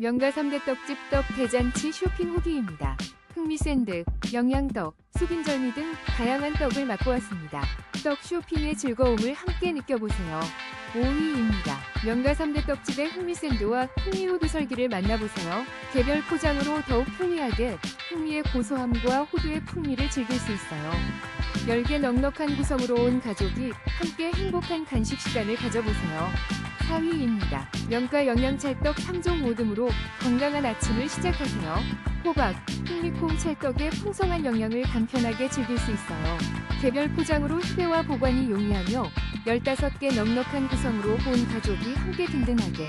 명가 3대 떡집 떡 대잔치 쇼핑 후기입니다. 흑미샌드, 영양떡, 수빈절미 등 다양한 떡을 맛보 왔습니다. 떡 쇼핑의 즐거움을 함께 느껴보세요. 5위입니다. 명가 3대 떡집의 흑미샌드와 흑미호두 설기를 만나보세요. 개별 포장으로 더욱 편리하게 흑미의 고소함과 호두의 풍미를 즐길 수 있어요. 열개 넉넉한 구성으로 온 가족이 함께 행복한 간식 시간을 가져보세요. 4위입니다. 명가 영양 찰떡 3종 모듬으로 건강한 아침을 시작하세요. 호박, 흑미콩 찰떡의 풍성한 영양을 간편하게 즐길 수 있어요. 개별 포장으로 휴대와 보관이 용이하며 15개 넉넉한 구성으로 온 가족이 함께 든든하게.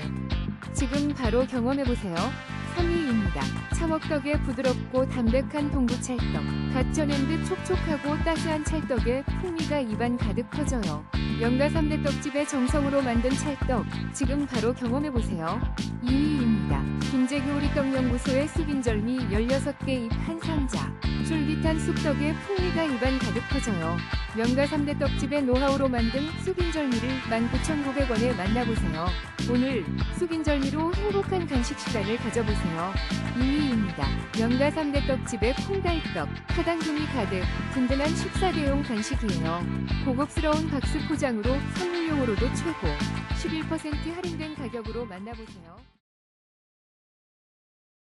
지금 바로 경험해보세요. 3위입니다. 참옥떡의 부드럽고 담백한 동부찰떡. 갓 쪄낸 듯 촉촉하고 따스한 찰떡에 풍미가 입안 가득 퍼져요. 명가 3대 떡집의 정성으로 만든 찰떡. 지금 바로 경험해보세요. 2위입니다. 김제교리떡연구소의 수빈절미 16개 잎 한 상자. 쫄깃한 쑥떡에 풍미가 입안 가득 퍼져요. 명가 3대 떡집의 노하우로 만든 수빈절미를 19,900원에 만나보세요. 오늘 수빈절미로 행복한 간식 시간을 가져보세요. 2위입니다. 명가 3대 떡집의 콩달떡, 파당금이 가득, 든든한 식사 대용 간식이에요. 고급스러운 박스 포장으로 선물용으로도 최고, 11% 할인된 가격으로 만나보세요.